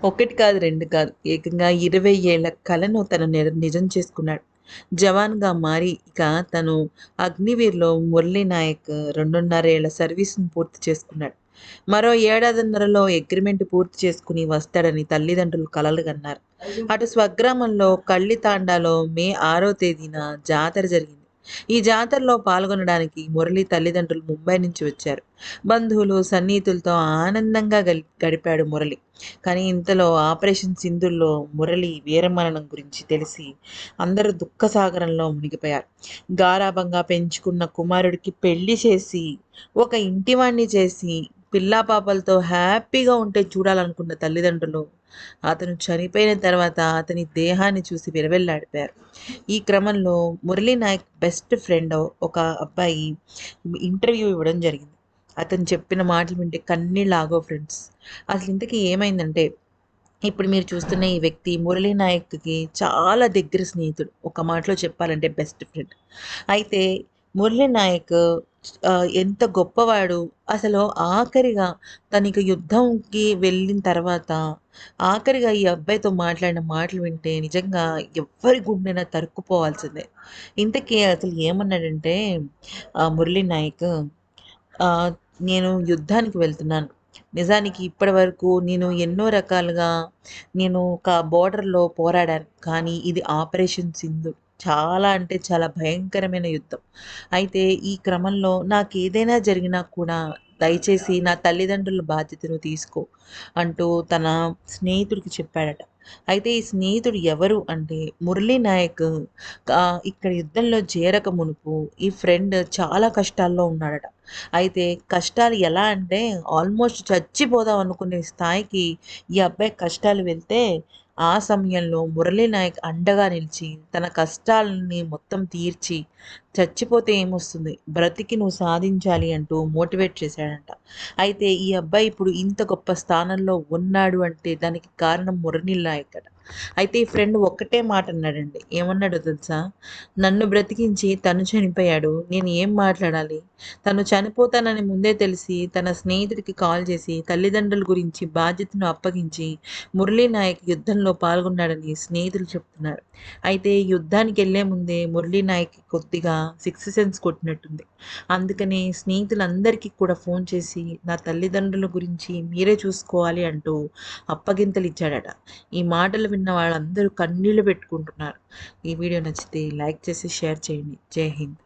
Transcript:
ఒకటి కాదు రెండు కాదు. ఏకంగా ఇరవై ఏళ్ళ కలను తను నిజం చేసుకున్నాడు. జవాన్గా మారి ఇక తను అగ్నివీర్లో మురళీ నాయక్ రెండున్నరేళ్ళ సర్వీస్ను పూర్తి చేసుకున్నాడు. మరో ఏడాదిన్నరలో అగ్రిమెంట్ పూర్తి చేసుకుని వస్తాడని తల్లిదండ్రులు కలలుగన్నారు అటు స్వగ్రామంలో కళ్ళితాండాలో మే ఆరో తేదీన జాతర జరిగింది. ఈ జాతరలో పాల్గొనడానికి మురళి తల్లిదండ్రులు ముంబై నుంచి వచ్చారు. బంధువులు సన్నిహితులతో ఆనందంగా గడిపాడు మురళి. కానీ ఇంతలో ఆపరేషన్ సింధుల్లో మురళి వీరమరణం గురించి తెలిసి అందరూ దుఃఖసాగరంలో మునిగిపోయారు. గారాబంగా పెంచుకున్న కుమారుడికి పెళ్ళి చేసి ఒక ఇంటివాణ్ణి చేసి పిల్లా పాపలతో హ్యాపీగా ఉంటే చూడాలనుకున్న తల్లిదండ్రులు అతను చనిపోయిన తర్వాత అతని దేహాన్ని చూసి విరవెల్లాడిపోయారు ఈ క్రమంలో మురళీ నాయక్ బెస్ట్ ఫ్రెండ్ ఒక అబ్బాయి ఇంటర్వ్యూ ఇవ్వడం జరిగింది. అతను చెప్పిన మాటలు వింటే కన్నీళ్ళాగో ఫ్రెండ్స్ అసలు ఇంతకీ ఏమైందంటే ఇప్పుడు మీరు చూస్తున్న ఈ వ్యక్తి మురళీ నాయక్కి చాలా దగ్గర స్నేహితుడు. ఒక మాటలో చెప్పాలంటే బెస్ట్ ఫ్రెండ్ అయితే మురళి నాయక్ ఎంత గొప్పవాడు. అసలు ఆఖరిగా తనకి యుద్ధంకి వెళ్ళిన తర్వాత ఆఖరిగా ఈ అబ్బాయితో మాట్లాడిన మాటలు వింటే నిజంగా ఎవ్వరి గుండెన తరుక్కుపోవాల్సిందే. ఇంతకీ అసలు ఏమన్నాడంటే మురళి నాయక్ నేను యుద్ధానికి వెళ్తున్నాను. నిజానికి ఇప్పటి వరకు నేను ఎన్నో రకాలుగా నేను ఒక బోర్డర్లో పోరాడాను. కానీ ఇది ఆపరేషన్ సింధు. చాలా అంటే చాలా భయంకరమైన యుద్ధం. అయితే ఈ క్రమంలో నాకు ఏదైనా జరిగినా కూడా దయచేసి నా తల్లిదండ్రుల బాధ్యతను తీసుకో అంటూ తన స్నేహితుడికి చెప్పాడట. అయితే ఈ స్నేహితుడు ఎవరు అంటే మురళీ నాయక్. ఇక్కడ యుద్ధంలో చేరక మునుపు ఈ ఫ్రెండ్ చాలా కష్టాల్లో ఉన్నాడట. అయితే కష్టాలు ఎలా అంటే ఆల్మోస్ట్ చచ్చిపోదాం అనుకునే స్థాయికి ఈ అబ్బాయి కష్టాలు వెళ్తే ఆ సమయంలో మురళీ నాయక్ అండగా నిలిచి తన కష్టాలని మొత్తం తీర్చి చచ్చిపోతే ఏమొస్తుంది? బ్రతికి నువ్వు సాధించాలి అంటూ మోటివేట్ చేశాడంట. అయితే ఈ అబ్బాయి ఇప్పుడు ఇంత గొప్ప స్థానంలో ఉన్నాడు అంటే దానికి కారణం మురళీ నాయక్ అయితే ఈ ఫ్రెండ్ ఒక్కటే మాట అన్నాడండి. ఏమన్నాడో తెలుసా? నన్ను బ్రతికించి తను చనిపోయాడు. నేను ఏం మాట్లాడాలి? తను చనిపోతానని ముందే తెలిసి తన స్నేహితుడికి కాల్ చేసి తల్లిదండ్రుల గురించి బాధ్యతను అప్పగించి మురళీ నాయక్ యుద్ధంలో పాల్గొన్నాడని స్నేహితులు చెప్తున్నారు. అయితే యుద్ధానికి వెళ్ళే ముందే మురళీ నాయక్ కొద్దిగా సిక్స్ సెన్స్ కొట్టినట్టుంది. అందుకనే స్నేహితులందరికీ కూడా ఫోన్ చేసి నా తల్లిదండ్రుల గురించి మీరే చూసుకోవాలి అంటూ అప్పగింతలు ఇచ్చాడట. ఈ మాటలు విన్న వాళ్ళందరూ కన్నీళ్ళు పెట్టుకుంటున్నారు. ఈ వీడియో నచ్చితే లైక్ చేసి షేర్ చేయండి. జై హింద్.